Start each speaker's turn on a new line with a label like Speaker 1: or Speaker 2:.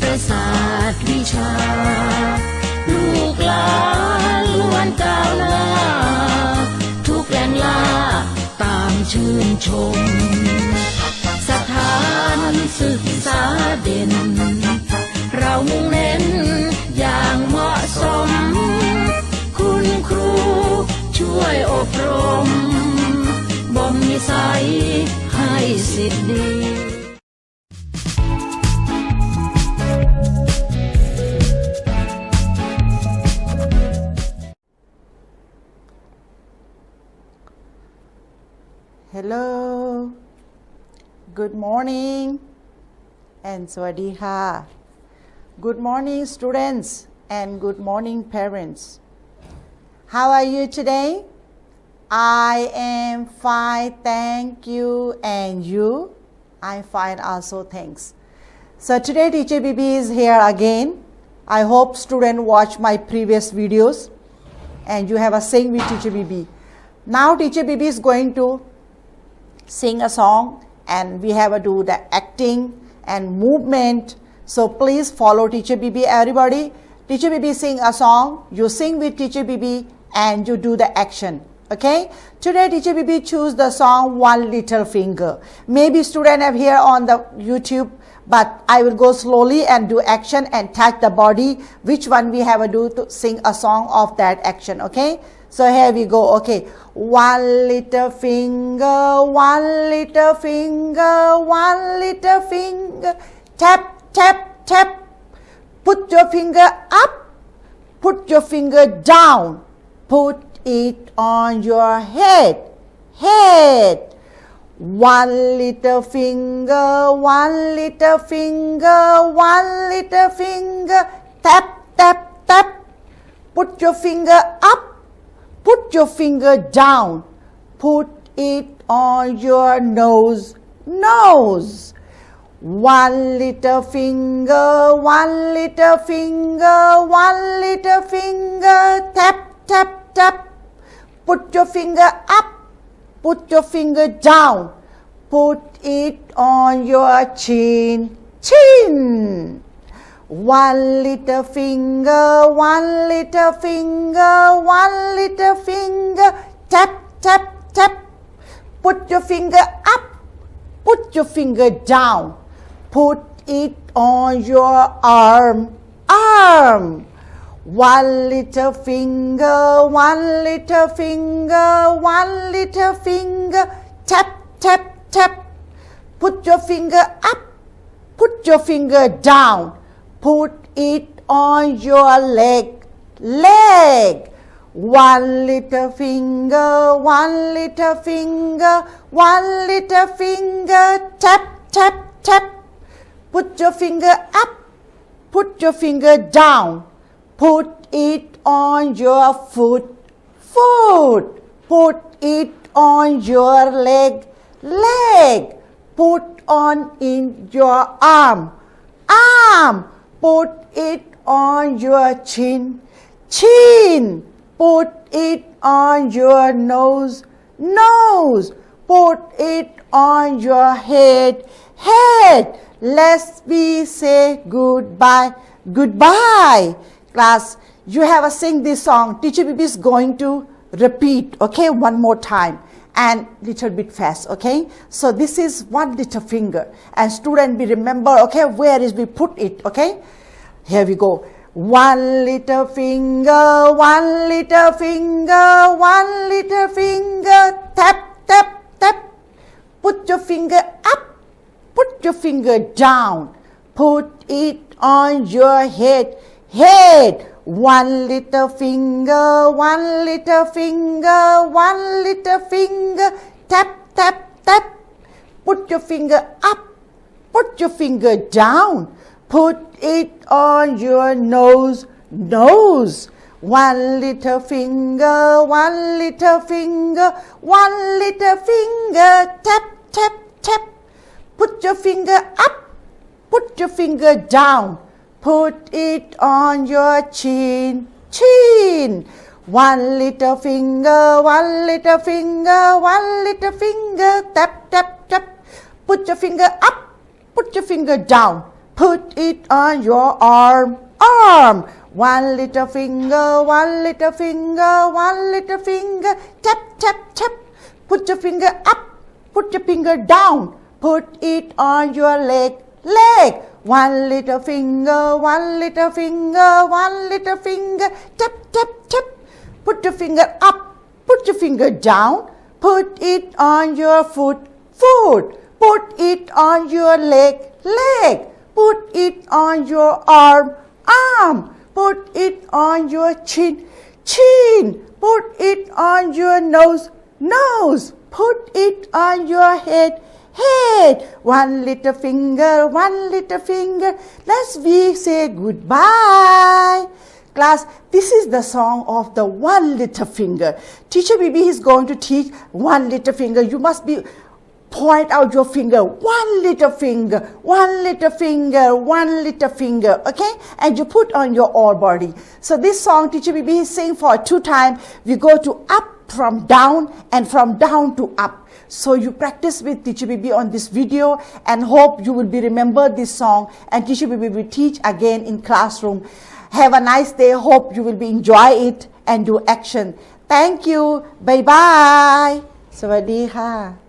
Speaker 1: ดวิชา ลูกหลานล้วนก้าวหน้า ทุกแรงล่าตามชื่นชม สถานศึกษาเด่น เรามุ่งเน้นอย่างเหมาะสม คุณครูช่วยอบรมบ่มนิสัยให้สิทธิ์ดี
Speaker 2: Hello. Good morning. And sawadiha. Good morning, students, and good morning, parents. How are you today? I am fine, thank you. And you? I'm fine, also, thanks. So today, Teacher BB is here again. I hope student watch my previous videos and you have a same with Teacher BB. Now, Teacher BB is going to sing a song and we have to do the acting and movement. So please follow Teacher BB everybody. Teacher BB sing a song, you sing with Teacher BB and you do the action. Okay? Today Teacher BB choose the song One Little Finger. Maybe student have here on the YouTube but I will go slowly and do action and touch the body which one we have to do to sing a song of that action okay so here we go. Okay. One little finger one little finger one little finger. Tap tap tap. Put your finger up. Put your finger down. Put it on your head. Head. One little finger, one little finger, one little finger, tap, tap, tap. Put your finger put your finger down, put it on your nose, nose. One little finger, one little finger, one little finger, tap, tap, tap. Put your finger up, Put your finger down. Put it on your chin. Chin. One little finger, one little finger, one little finger. Tap, tap, tap. Put your finger up. Put your finger down. Put it on your arm. Arm. One little finger, one little finger, one little finger, tap, tap, tap. Put your finger up, put your finger down, put it on your leg, leg. One little finger, one little finger, one little finger, tap, tap, tap. Put your finger up, put your finger down Put it on your foot, foot. Put it on your leg, leg. Put on in your arm, arm. Put it on your chin, chin. Put it on your nose, nose. Put it on your head, head. Let's be say goodbye, goodbye. Class you have to sing this song. Teacher BB is going to repeat okay one more time and little bit fast okay? So this is one little finger. And student be remember okay where is we put it okay? Here we go. One little finger one little finger one little finger. Tap tap tap. Put your finger up. Put your finger down. Put it on your head. Head. One little finger, one little finger, one little finger, tap, tap, tap. Put your finger up, put your finger down, put it on your nose, nose. One little finger, one little finger, one little finger, tap, tap, tap. Put your finger up, put your finger down, Put it on your chin, chin. One little finger, one little finger, one little finger, tap, tap, tap. Put your finger up, put your finger down. Put it on your arm, arm. One little finger, one little finger, one little finger. Tap, tap, tap. Put your finger up, put your finger down. Put it on your leg, leg. One little finger, one little finger, one little finger. Tap, tap, tap. Put your finger up, put your finger down. Put it on your foot, foot. Put it on your leg, leg. Put it on your arm, arm. Put it on your chin, chin. Put it on your nose, nose. Put it on your head, head. One little finger, one little finger. Let's we say goodbye. Class, this is the song of the one little finger. Teacher Bibi is going to teach one little finger. You must be point out your finger, one little finger, one little finger, one little finger, okay? And you put on your all body. So this song, Teacher Bibi is saying for two times. We go to up from down and from down to up. So you practice with Teacher Bibi on this video and hope you will be remember this song and Teacher Bibi will teach again in classroom. Have a nice day. Hope you will be enjoy it and do action. Thank you. Bye bye. สวัสดีค่ะ